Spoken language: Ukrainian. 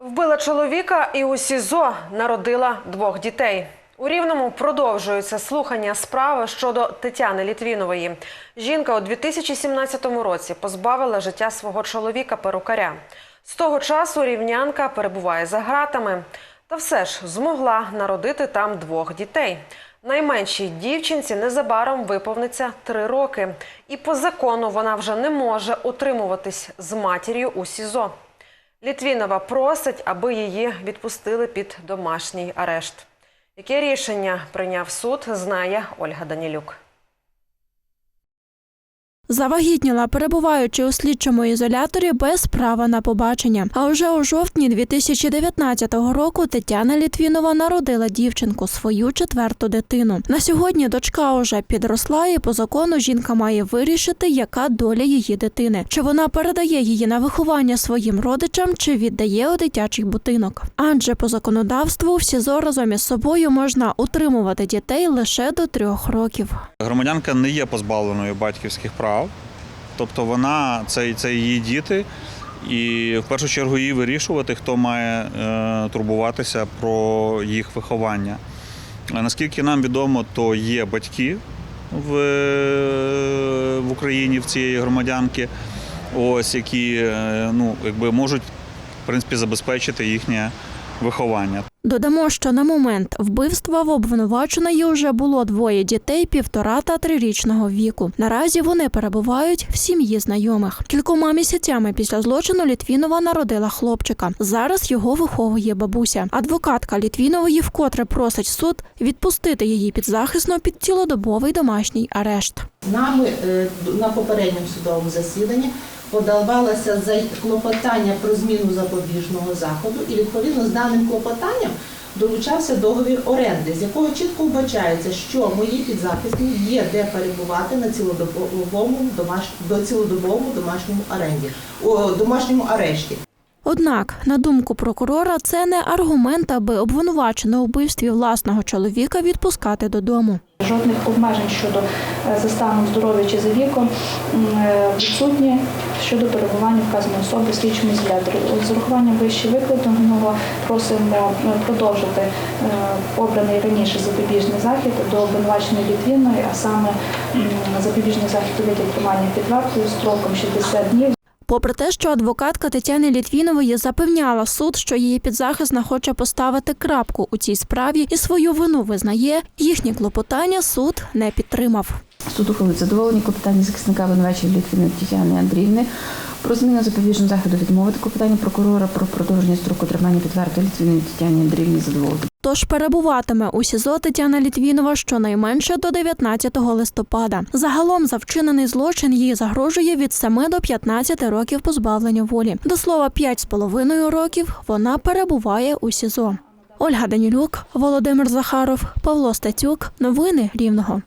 Вбила чоловіка і у СІЗО народила двох дітей. У Рівному продовжуються слухання справи щодо Тетяни Літвінової. Жінка у 2017 році позбавила життя свого чоловіка перукаря. З того часу рівнянка перебуває за ґратами. Та все ж змогла народити там двох дітей. Найменшій дівчинці незабаром виповниться три роки, і по закону вона вже не може утримуватись з матір'ю у СІЗО. Літвінова просить, аби її відпустили під домашній арешт. Яке рішення прийняв суд, знає Ольга Данілюк. Завагітніла, перебуваючи у слідчому ізоляторі без права на побачення. А вже у жовтні 2019 року Тетяна Літвінова народила дівчинку, свою четверту дитину. На сьогодні дочка уже підросла, і по закону жінка має вирішити, яка доля її дитини. Чи вона передає її на виховання своїм родичам, чи віддає у дитячий будинок. Адже по законодавству в СІЗО разом із собою можна утримувати дітей лише до трьох років. Громадянка не є позбавленою батьківських прав, тобто вона це, це її діти, і в першу чергу їй вирішувати, хто має е, турбуватися про їх виховання. Наскільки нам відомо, то є батьки в, в Україні в цієї громадянки, ось які е, ну, якби можуть в принципі забезпечити їхнє виховання. Додамо, що на момент вбивства в обвинуваченої вже було двоє дітей півтора та трирічного віку. Наразі вони перебувають в сім'ї знайомих. Кількома місяцями після злочину Літвінова народила хлопчика. Зараз його виховує бабуся. Адвокатка Літвінової вкотре просить суд відпустити її підзахисно під цілодобовий домашній арешт. Нами е, на попередньому судовому засіданні подавалося за клопотання про зміну запобіжного заходу, і відповідно з даним клопотанням долучався договір оренди, з якого чітко вбачається, що мої підзахисні є де перебувати на цілодобовому домашньому, до цілодобовому домашньому оренді, о, домашньому арешті. Однак, на думку прокурора, це не аргумент, аби обвинувачену у вбивстві власного чоловіка відпускати додому. Жодних обмежень щодо е, за станом здоров'я чи за віком е, відсутні щодо перебування вказаної особи слідчому ізоляторі. З урахуванням вище викладеного просимо е, продовжити обраний раніше запобіжний захід до обвинуваченої Літвіної, а саме запобіжний захід у виді тримання під вартою строком 60 днів Попри те, що адвокатка Тетяни Літвінової запевняла суд, що її підзахисна хоче поставити крапку у цій справі і свою вину визнає, їхні клопотання суд не підтримав. Суд ухвалив задоволені клопотання захисника обвинувачення Літвіної Тетяни Андріївни про зміну запобіжного заходу відмовити клопотання прокурора про продовження строку тримання під вартою Літвіної Тетяні Андріївні задоволити. Тож перебуватиме у СІЗО Тетяна Літвінова щонайменше до 19 листопада. Загалом за вчинений злочин їй загрожує від 7 до 15 років позбавлення волі. До слова, 5,5 років вона перебуває у СІЗО. Ольга Данілюк, Володимир Захаров, Павло Стецюк. Новини Рівного.